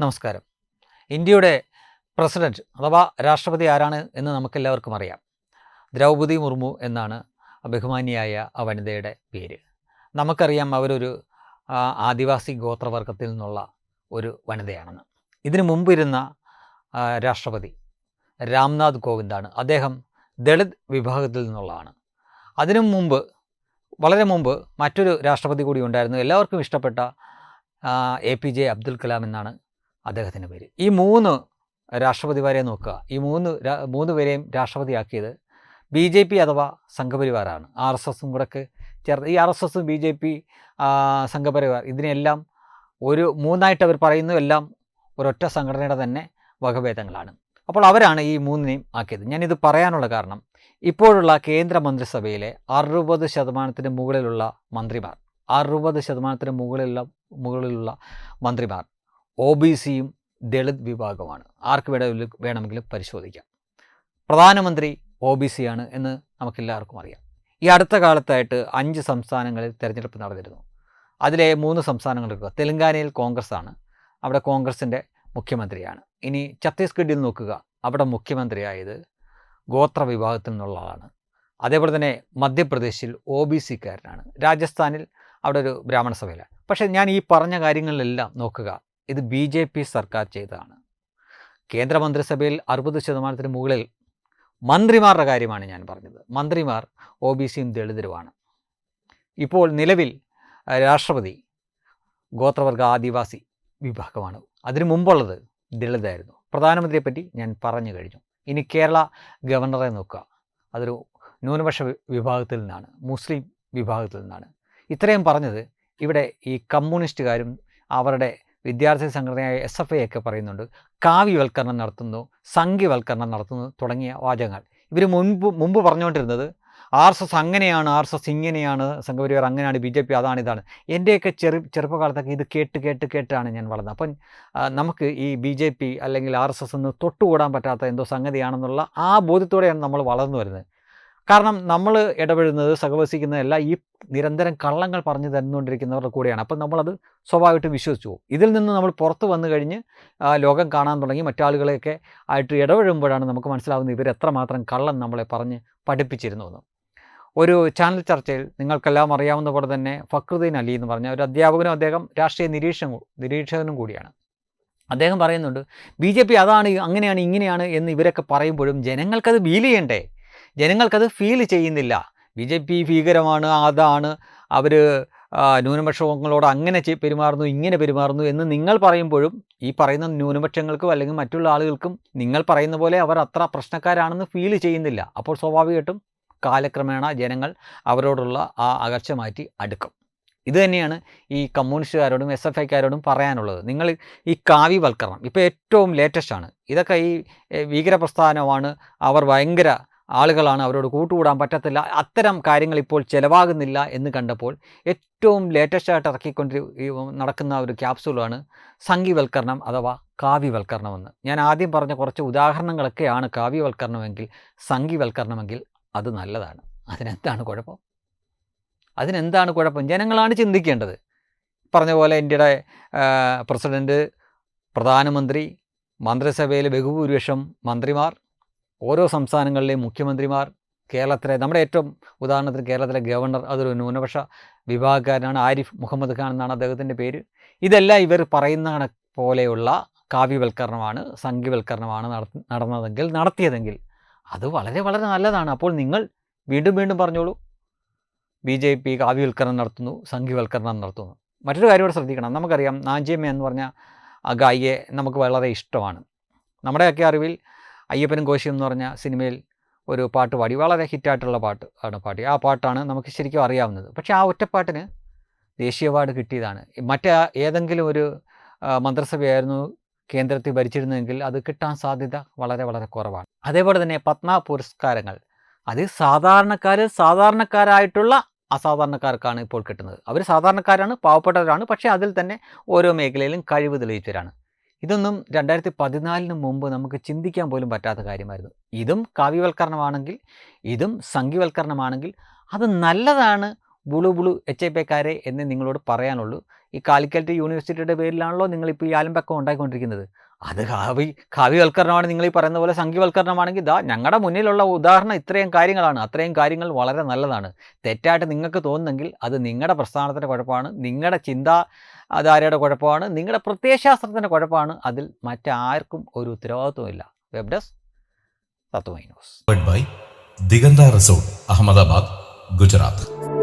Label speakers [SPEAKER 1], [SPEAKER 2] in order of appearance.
[SPEAKER 1] നമസ്കാരം. ഇന്ത്യയുടെ പ്രസിഡന്റ് അഥവാ രാഷ്ട്രപതി ആരാണ് എന്ന് നമുക്കെല്ലാവർക്കും അറിയാം. ദ്രൗപദി മുർമു എന്നാണ് ബഹുമാനിയായ ആ വനിതയുടെ പേര്. നമുക്കറിയാം അവരൊരു ആദിവാസി ഗോത്രവർഗത്തിൽ നിന്നുള്ള ഒരു വനിതയാണെന്ന്. ഇതിനു മുമ്പിരുന്ന രാഷ്ട്രപതി രാംനാഥ് കോവിന്ദാണ്. അദ്ദേഹം ദളിത് വിഭാഗത്തിൽ നിന്നുള്ളതാണ്. അതിനു മുമ്പ് വളരെ മുമ്പ് മറ്റൊരു രാഷ്ട്രപതി കൂടി ഉണ്ടായിരുന്നു. എല്ലാവർക്കും ഇഷ്ടപ്പെട്ട A P J Abdul Kalam എന്നാണ് അദ്ദേഹത്തിന്റെ പേര്. ഈ മൂന്ന് രാഷ്ട്രപതി വരെ നോക്കുക. ഈ മൂന്ന് മൂന്ന് പേരെയും രാഷ്ട്രപതിയാക്കിയത് ബി ജെ പി അഥവാ സംഘപരിവാറാണ്. ആർ എസ് എസും കൂടെ ചേർത്ത് ഈ ആർ എസ് എസും ബി ജെ പി സംഘപരിവാർ ഇതിനെല്ലാം ഒരു മൂന്നായിട്ട് അവർ പറയുന്നു. എല്ലാം ഒരൊറ്റ സംഘടനയുടെ തന്നെ വകഭേദങ്ങളാണ്. അപ്പോൾ അവരാണ് ഈ മൂന്നിനെയും ആക്കിയത്. ഞാനിത് പറയാനുള്ള കാരണം ഇപ്പോഴുള്ള കേന്ദ്ര മന്ത്രിസഭയിലെ അറുപത് ശതമാനത്തിന് മുകളിലുള്ള മന്ത്രിമാർ അറുപത് ശതമാനത്തിന് മുകളിലുള്ള മുകളിലുള്ള മന്ത്രിമാർ ഒ ബി സിയും ദളിത് വിഭാഗമാണ്. ആർക്ക് വേണമെങ്കിലും വേണമെങ്കിലും പരിശോധിക്കാം. പ്രധാനമന്ത്രി ഒ ബി സി ആണ് എന്ന് നമുക്കെല്ലാവർക്കും അറിയാം. ഈ അടുത്ത കാലത്തായിട്ട് അഞ്ച് സംസ്ഥാനങ്ങളിൽ തിരഞ്ഞെടുപ്പ് നടന്നിരുന്നു. അതിലെ മൂന്ന് സംസ്ഥാനങ്ങൾ എടുക്കുക. തെലങ്കാനയിൽ കോൺഗ്രസ് ആണ് അവിടെ കോൺഗ്രസിന്റെ മുഖ്യമന്ത്രിയാണ്. ഇനി ഛത്തീസ്ഗഡിൽ നോക്കുക. അവിടെ മുഖ്യമന്ത്രിയായത് ഗോത്ര വിഭാഗത്തിൽ നിന്നുള്ള ആളാണ്. അതേപോലെ തന്നെ മധ്യപ്രദേശിൽ ഒ ബി സിക്കാരനാണ്. രാജസ്ഥാനിൽ അവിടെ ഒരു ബ്രാഹ്മണ സഭയിലാണ് പക്ഷേ ഞാൻ ഈ പറഞ്ഞ കാര്യങ്ങളിലെല്ലാം നോക്കുക. ഇത് ബി ജെ പി സർക്കാർ ചെയ്തതാണ്. കേന്ദ്രമന്ത്രിസഭയിൽ അറുപത് ശതമാനത്തിന് മുകളിൽ മന്ത്രിമാരുടെ കാര്യമാണ് ഞാൻ പറഞ്ഞത്. മന്ത്രിമാർ ഒ ബി സിയും ദളിതരുമാണ്. ഇപ്പോൾ നിലവിൽ രാഷ്ട്രപതി ഗോത്രവർഗ ആദിവാസി വിഭാഗമാണ്. അതിനു മുമ്പുള്ളത് ദളിതായിരുന്നു പ്രധാനമന്ത്രിയെ പറ്റി ഞാൻ പറഞ്ഞു കഴിഞ്ഞു. ഇനി കേരള ഗവർണറെ നോക്കുക. അതൊരു ന്യൂനപക്ഷ വിഭാഗത്തിൽ നിന്നാണ്. മുസ്ലിം വിഭാഗത്തിൽ നിന്നാണ്. ഇത്രയും പറഞ്ഞത് ഇവിടെ ഈ കമ്മ്യൂണിസ്റ്റുകാരും അവരുടെ വിദ്യാർത്ഥി സംഘടനയായ എസ് എഫ് ഐ ഒക്കെ പറയുന്നുണ്ട്. കാവ്യവൽക്കരണം നടത്തുന്നു സംഘ്യവൽക്കരണം നടത്തുന്നു തുടങ്ങിയ വാചകങ്ങൾ. ഇവർ മുൻപ് മുമ്പ് പറഞ്ഞുകൊണ്ടിരുന്നത് ആർ എസ് എസ് അങ്ങനെയാണ് ആർ എസ് എസ് ഇങ്ങനെയാണ് സംഘപരിവാർ അങ്ങനെയാണ് ബി ജെ പി അതാണ് ഇതാണ്. എന്റെയൊക്കെ ചെറു ചെറുപ്പകാലത്തൊക്കെ ഇത് കേട്ട് കേട്ട് കേട്ടാണ് ഞാൻ വളർന്നത്. അപ്പം നമുക്ക് ഈ ബി ജെ പി അല്ലെങ്കിൽ ആർ എസ് എസ് എന്ന് തൊട്ടുകൂടാൻ പറ്റാത്ത എന്തോ സംഗതിയാണെന്നുള്ള ആ ബോധ്യത്തോടെയാണ് നമ്മൾ വളർന്നു വരുന്നത്. കാരണം നമ്മൾ ഇടപെടുന്നത് സഹവസിക്കുന്നതെല്ലാം ഈ നിരന്തരം കള്ളങ്ങൾ പറഞ്ഞു തന്നുകൊണ്ടിരിക്കുന്നവരുടെ കൂടെയാണ്. അപ്പം നമ്മളത് സ്വാഭാവികമായിട്ടും വിശ്വസിച്ചു പോകും. ഇതിൽ നിന്ന് നമ്മൾ പുറത്ത് വന്നു കഴിഞ്ഞ് ലോകം കാണാൻ തുടങ്ങി മറ്റാളുകളെയൊക്കെ ആയിട്ട് ഇടപെടുമ്പോഴാണ് നമുക്ക് മനസ്സിലാവുന്നത് ഇവർ എത്രമാത്രം കള്ളം നമ്മളെ പറഞ്ഞ് പഠിപ്പിച്ചിരുന്നു എന്ന് ഒരു ചാനൽ ചർച്ചയിൽ നിങ്ങൾക്കെല്ലാം അറിയാവുന്ന പോലെ തന്നെ ഫക്രുദ്ദീൻ അലി എന്ന് പറഞ്ഞ ഒരു അധ്യാപകനും അദ്ദേഹം രാഷ്ട്രീയ നിരീക്ഷണം നിരീക്ഷകനും കൂടിയാണ്. അദ്ദേഹം പറയുന്നുണ്ട് ബി ജെ പി അതാണ് അങ്ങനെയാണ് ഇങ്ങനെയാണ് എന്ന് ഇവരൊക്കെ പറയുമ്പോഴും ജനങ്ങൾക്കത് ബീൽ ചെയ്യണ്ടേ? ജനങ്ങൾക്കത് ഫീൽ ചെയ്യുന്നില്ല. ബി ജെ പി ഭീകരമാണ് അതാണ്. അവർ ന്യൂനപക്ഷങ്ങളോട് അങ്ങനെ പെരുമാറുന്നു ഇങ്ങനെ പെരുമാറുന്നു എന്ന് നിങ്ങൾ പറയുമ്പോഴും ഈ പറയുന്ന ന്യൂനപക്ഷങ്ങൾക്കും അല്ലെങ്കിൽ മറ്റുള്ള ആളുകൾക്കും നിങ്ങൾ പറയുന്ന പോലെ അവർ അത്ര പ്രശ്നക്കാരാണെന്ന് ഫീൽ ചെയ്യുന്നില്ല. അപ്പോൾ സ്വാഭാവികമായിട്ടും കാലക്രമേണ ജനങ്ങൾ അവരോടുള്ള ആ അകർച്ച മാറ്റി അടുക്കും. ഇത് തന്നെയാണ് ഈ കമ്മ്യൂണിസ്റ്റുകാരോടും എസ് എഫ് ഐക്കാരോടും പറയാനുള്ളത്. നിങ്ങൾ ഈ കാവ്യവൽക്കരണം ഇപ്പോൾ ഏറ്റവും ലേറ്റസ്റ്റാണ് ഇതൊക്കെ ഈ ഭീകര പ്രസ്ഥാനമാണ് അവർ ഭയങ്കര ആളുകളാണ് അവരോട് കൂട്ടുകൂടാൻ പറ്റത്തില്ല. അത്തരം കാര്യങ്ങൾ ഇപ്പോൾ ചിലവാകുന്നില്ല എന്ന് കണ്ടപ്പോൾ ഏറ്റവും ലേറ്റസ്റ്റ് ആയിട്ട് ഇറക്കിക്കൊണ്ടി നടക്കുന്ന ഒരു ക്യാപ്സൂളാണ് സംഗീവൽക്കരണം അഥവാ കാവ്യവൽക്കരണമെന്ന്. ഞാൻ ആദ്യം പറഞ്ഞ കുറച്ച് ഉദാഹരണങ്ങളൊക്കെയാണ് കാവ്യവൽക്കരണമെങ്കിൽ സംഘീവൽക്കരണമെങ്കിൽ അത് നല്ലതാണ്. അതിനെന്താണ് കുഴപ്പം? അതിനെന്താണ് കുഴപ്പം? ജനങ്ങളാണ് ചിന്തിക്കേണ്ടത്. പറഞ്ഞ പോലെ ഇന്ത്യയുടെ പ്രസിഡന്റ് പ്രധാനമന്ത്രി മന്ത്രിസഭയിലെ ബഹുഭൂരിപക്ഷം മന്ത്രിമാർ ഓരോ സംസ്ഥാനങ്ങളിലെയും മുഖ്യമന്ത്രിമാർ കേരളത്തിലെ നമ്മുടെ ഏറ്റവും ഉദാഹരണത്തിന് കേരളത്തിലെ ഗവർണർ അതൊരു ന്യൂനപക്ഷ വിഭാഗക്കാരനാണ് ആരിഫ് മുഹമ്മദ് ഖാൻ എന്നാണ് അദ്ദേഹത്തിന്റെ പേര്. ഇതെല്ലാം ഇവർ പറയുന്ന പോലെയുള്ള കാവ്യവൽക്കരണമാണ് സംഘ്യവൽക്കരണമാണ് നട നടന്നതെങ്കിൽ നടത്തിയതെങ്കിൽ അത് വളരെ വളരെ നല്ലതാണ്. അപ്പോൾ നിങ്ങൾ വീണ്ടും വീണ്ടും പറഞ്ഞോളൂ. ബി ജെ പി കാവ്യവൽക്കരണം നടത്തുന്നു സംഘ്യവൽക്കരണം നടത്തുന്നു. മറ്റൊരു കാര്യം കൂടെ ശ്രദ്ധിക്കണം. നമുക്കറിയാം നാഞ്ചിയമ്മ എന്ന് പറഞ്ഞ ആ ഗായികയെ നമുക്ക് വളരെ ഇഷ്ടമാണ്. നമ്മുടെയൊക്കെ അറിവിൽ അയ്യപ്പനും കോശിയും എന്ന് പറഞ്ഞ സിനിമയിൽ ഒരു പാട്ട് പാടി. വളരെ ഹിറ്റായിട്ടുള്ള പാട്ട് ആണ് പാടി ആ പാട്ടാണ് നമുക്ക് ശരിക്കും അറിയാവുന്നത്. പക്ഷേ ആ ഒറ്റപ്പാട്ടിന് ദേശീയ അവാർഡ് കിട്ടിയതാണ്. മറ്റേ ഏതെങ്കിലും ഒരു മന്ത്രിസഭയായിരുന്നു കേന്ദ്രത്തിൽ ഭരിച്ചിരുന്നെങ്കിൽ അത് കിട്ടാൻ സാധ്യത വളരെ വളരെ കുറവാണ്. അതേപോലെ തന്നെ പത്മ പുരസ്കാരങ്ങൾ. അത് സാധാരണക്കാർ സാധാരണക്കാരായിട്ടുള്ള അസാധാരണക്കാർക്കാണ് ഇപ്പോൾ കിട്ടുന്നത്. അവർ സാധാരണക്കാരാണ് പാവപ്പെട്ടവരാണ്. പക്ഷേ അതിൽ തന്നെ ഓരോ മേഖലയിലും കഴിവ് തെളിയിച്ചവരാണ്. ഇതൊന്നും രണ്ടായിരത്തി പതിനാലിന് മുമ്പ് നമുക്ക് ചിന്തിക്കാൻ പോലും പറ്റാത്ത കാര്യമായിരുന്നു. ഇതും കാവ്യവൽക്കരണമാണെങ്കിൽ ഇതും സംഘീവൽക്കരണമാണെങ്കിൽ അത് നല്ലതാണ് ബുളു ബുളു എച്ച് ഐ പേക്കാരെ എന്ന് നിങ്ങളോട് പറയാനുള്ളൂ. ഈ കാലിക്കറ്റ് യൂണിവേഴ്സിറ്റിയുടെ പേരിലാണല്ലോ നിങ്ങളിപ്പോൾ ഈ ആലമ്പക്കം ഉണ്ടായിക്കൊണ്ടിരിക്കുന്നത്. അത് കാവി കാവ്യവൽക്കരണമാണ്. നിങ്ങൾ ഈ പറയുന്ന പോലെ സംഖ്യവൽക്കരണമാണെങ്കിൽ ഇതാ ഞങ്ങളുടെ മുന്നിലുള്ള ഉദാഹരണം ഇത്രയും കാര്യങ്ങളാണ്. അത്രയും കാര്യങ്ങൾ വളരെ നല്ലതാണ്. തെറ്റായിട്ട് നിങ്ങൾക്ക് തോന്നുന്നെങ്കിൽ അത് നിങ്ങളുടെ പ്രസ്ഥാനത്തിന്റെ കുഴപ്പമാണ്. നിങ്ങളുടെ ചിന്താധാരയുടെ കുഴപ്പമാണ്. നിങ്ങളുടെ പ്രത്യയശാസ്ത്രത്തിന്റെ കുഴപ്പമാണ്. അതിൽ മറ്റാർക്കും ഒരു ഉത്തരവാദിത്വമില്ല web desk Thathwamayi
[SPEAKER 2] powered by Ahmedabad Gujarat.